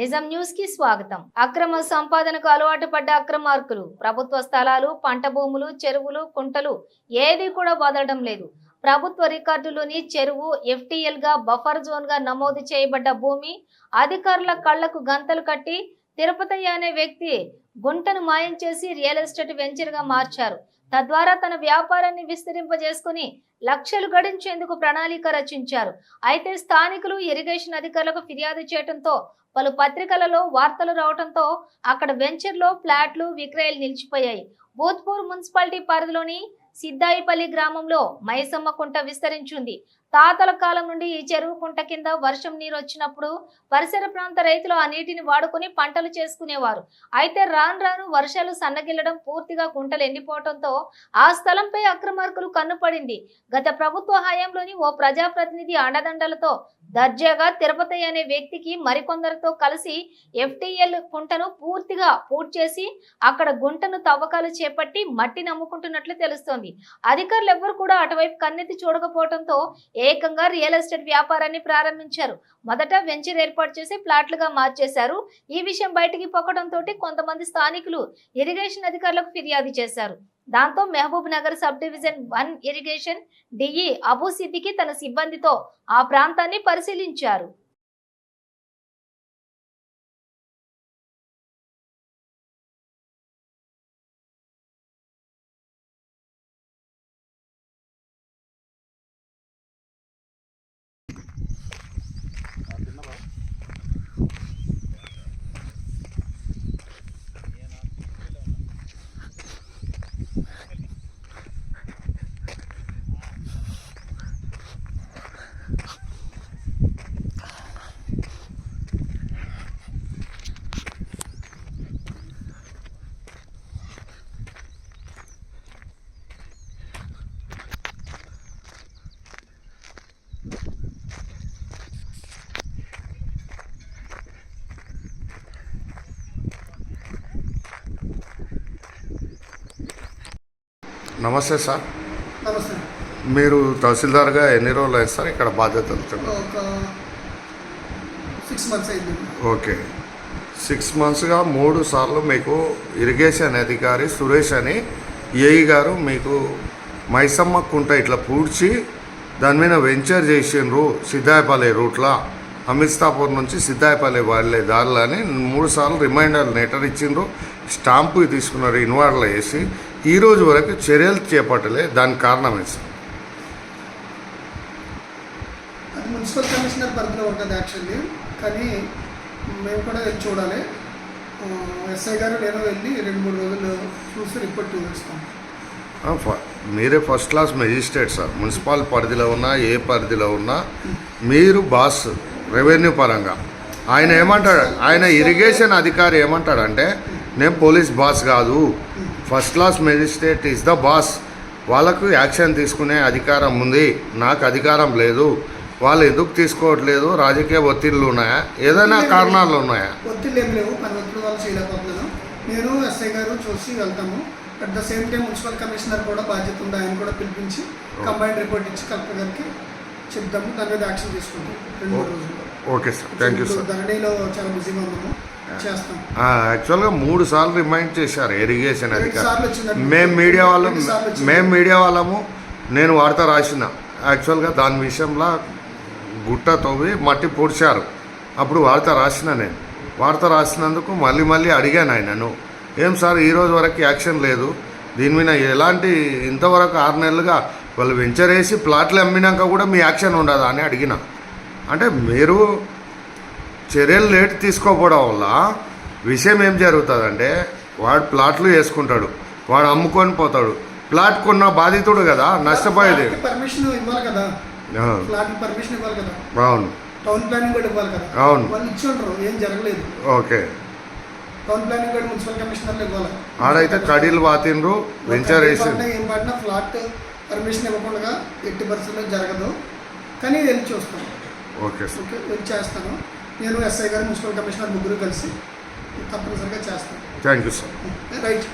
నిజం న్యూస్కి స్వాగతం. అక్రమ సంపాదనకు అలవాటు పడ్డ అక్రమార్కులు ప్రభుత్వ స్థలాలు పంట భూములు చెరువులు కుంటలు ఏది కూడా వదలడం లేదు. ప్రభుత్వ రికార్డులోని చెరువు ఎఫ్టీఎల్గా బఫర్ జోన్గా నమోదు చేయబడ్డ భూమి అధికారుల కళ్ళకు గంతలు కట్టి తిరుపతయ్య అనే వ్యక్తి గుంటను మాయం చేసి రియల్ ఎస్టేట్ వెంచర్గా మార్చారు. తద్వారా తన వ్యాపారాన్ని విస్తరింపజేసుకుని లక్షలు గడించేందుకు ప్రణాళిక రచించారు. అయితే స్థానికులు ఇరిగేషన్ అధికారులకు ఫిర్యాదు చేయడంతో పలు పత్రికలలో వార్తలు రావడంతో అక్కడ వెంచర్లో ఫ్లాట్లు విక్రయాలు నిలిచిపోయాయి. భూత్పూర్ మున్సిపాలిటీ పరిధిలోని సిద్దాయిపల్లి గ్రామంలో మైసమ్మ కుంట విస్తరించింది. తాతల కాలం నుండి ఈ చెరువు కుంట కింద వర్షం నీరు వచ్చినప్పుడు పరిసర ప్రాంత రైతులు ఆ నీటిని వాడుకొని పంటలు చేసుకునేవారు. అయితే రాను రాను వర్షాలు సన్నగిల్లడం పూర్తిగా కుంటలు ఎండిపోవడంతో ఆ స్థలంపై అక్రమార్కులు కన్నుపడింది గత ప్రభుత్వ హయాంలోని ఓ ప్రజాప్రతినిధి అండదండలతో దర్జాగా తిరుపతి అనే వ్యక్తికి మరికొందరితో కలిసి ఎఫ్టీఎల్ కుంటను పూర్తిగా పూర్తి చేసి అక్కడ గుంటను తవ్వకాలు చేపట్టి మట్టి నమ్ముకుంటున్నట్లు తెలుస్తోంది. అధికారులు ఎవ్వరు కూడా అటువైపు కన్నెత్తి చూడకపోవడంతో ఏకంగా రియల్ ఎస్టేట్ వ్యాపారాన్ని ప్రారంభించారు. మొదట వెంచర్ ఏర్పాటు చేసి ప్లాట్లుగా మార్చేశారు. ఈ విషయం బయటికి పొక్కడంతో కొంతమంది స్థానికులు ఇరిగేషన్ అధికారులకు ఫిర్యాదు చేశారు. దాంతో Mahabubnagar sub division one irrigation DE Abu Siddiqui తన సిబ్బందితో ఆ ప్రాంతాన్ని పరిశీలించారు. నమస్తే సార్. నమస్తే. మీరు తహసీల్దార్గా ఎన్ని రోజులు అయ్యారు సార్ ఇక్కడ బాధ్యతలు. ఒక సిక్స్ మంత్స్ అయింది. ఓకే. సిక్స్ మంత్స్గా మూడు సార్లు మీకు ఇరిగేషన్ అధికారి సురేష్ అని ఏఈ గారు మీకు మైసమ్మ కుంట ఇట్లా పూడ్చి దాని మీద వెంచర్ చేసిండ్రు సిద్ధాయపల్లి రూట్లో అమిర్స్తాపూర్ నుంచి సిద్ధాయపల్లి వాళ్ళే దారిలో అని మూడు సార్లు రిమైండర్ లెటర్ ఇచ్చిండ్రు. స్టాంపు తీసుకున్నారు ఇన్వార్డ్లో వేసి. ఈ రోజు వరకు చర్యలు చేపట్టలే దానికి కారణమే సార్? అది మున్సిపల్ కమిషనర్ పరిధిలో ఉంటుంది యాక్చువల్లీ కానీ మేము కూడా వెళ్ళి చూడాలి. ఎస్ఐ గారు నేను వెళ్ళి రెండు మూడు రోజులు చూసి రిపోర్ట్ చూపిస్తాం. మీరే first class magistrate sir. Municipal పరిధిలో ఉన్నా ఏ పరిధిలో ఉన్నా మీరు బాస్ రెవెన్యూ పరంగా. ఆయన ఏమంటాడు ఆయన ఇరిగేషన్ అధికారి ఏమంటాడంటే నేను పోలీస్ బాస్ కాదు. First class magistrate is the boss. వాళ్ళకు యాక్షన్ తీసుకునే అధికారం ఉంది. నాకు అధికారం లేదు. వాళ్ళు ఎందుకు తీసుకోవట్లేదు? రాజకీయ ఒత్తిళ్ళు ఉన్నాయా? ఏదైనా కారణాలు ఉన్నాయా? ఒత్తిళ్ళు ఏం లేవు. పని ఒత్తిడి వాళ్ళు చేయలేకపోతున్నాను నేను ఎస్ఐ గారు చూసి వెళ్తాము. At the same time municipal commissioner కూడా బాధ్యత ఉంది. ఆయన కూడా పిలిపించి కంబైన్డ్ రిపోర్ట్ ఇచ్చి కలెక్టర్ గారికి చెప్తాము. దాని మీద యాక్షన్ తీసుకుంటాం. రెండు మూడు okay sir. Thank you sir. ధరణిలో చాలా బిజీగా ఉన్నాము. చేస్తాం. యాక్చువల్గా మూడు సార్లు రిమైండ్ చేశారు ఇరిగేషన్ అధికారి. మేము మీడియా వాళ్ళం. మేము మీడియా వాళ్ళము నేను వార్త రాసిన. యాక్చువల్గా దాని విషయంలో గుట్ట తవ్వి మట్టి పూడ్చారు. అప్పుడు వార్త రాసిన నేను. వార్త రాసినందుకు మళ్ళీ మళ్ళీ అడిగాను ఆయనను ఏం సార్ ఈ రోజు వరకు యాక్షన్ లేదు. దీని మీద ఎలాంటి ఇంతవరకు ఆరు నెలలుగా వాళ్ళు వెంచర్ వేసి ప్లాట్లు అమ్మినాక కూడా మీ యాక్షన్ ఉండదా అని అడిగిన. అంటే మీరు చర్యలు లేట్ తీసుకోకపోవడం వల్ల విషయం ఏం జరుగుతుందంటే వాడు ప్లాట్లు వేసుకుంటాడు వాడు అమ్ముకొని పోతాడు. ప్లాట్ కొన్న బాధితుడు కదా నష్టపోయేది. పర్మిషన్ ఇవ్వాలి కదా. ఆ, ఫ్లాట్ పర్మిషన్ ఇవ్వాలి కదా. అవును. టౌన్ ప్లానింగ్ కూడా ఇవ్వాలి కదా. అవును. వాళ్ళు ఇచ్చి ఉంటారు ఏం జరగలేదు. ఓకే. టౌన్ ప్లానింగ్ కూడా మున్సిపల్ కమిషనర్లు ఇవ్వాలి. ఆడైతే కడీలు బాతిండ్రు వెంచర్ వేసి ఏం పడినా ఫ్లాట్ పర్మిషన్ ఇవ్వకుండా ఎట్టి పరిస్థితుల్లో జరగదు. కానీ వెళ్ళి చూస్తాను. Okay sir. ఓకే వెళ్ళి చేస్తాను. నేను ఎస్ఐ గారు మున్సిపల్ కమిషనర్ ముగ్గురు కలిసి తప్పనిసరిగా చేస్తాను థ్యాంక్ యూ సార్ రైట్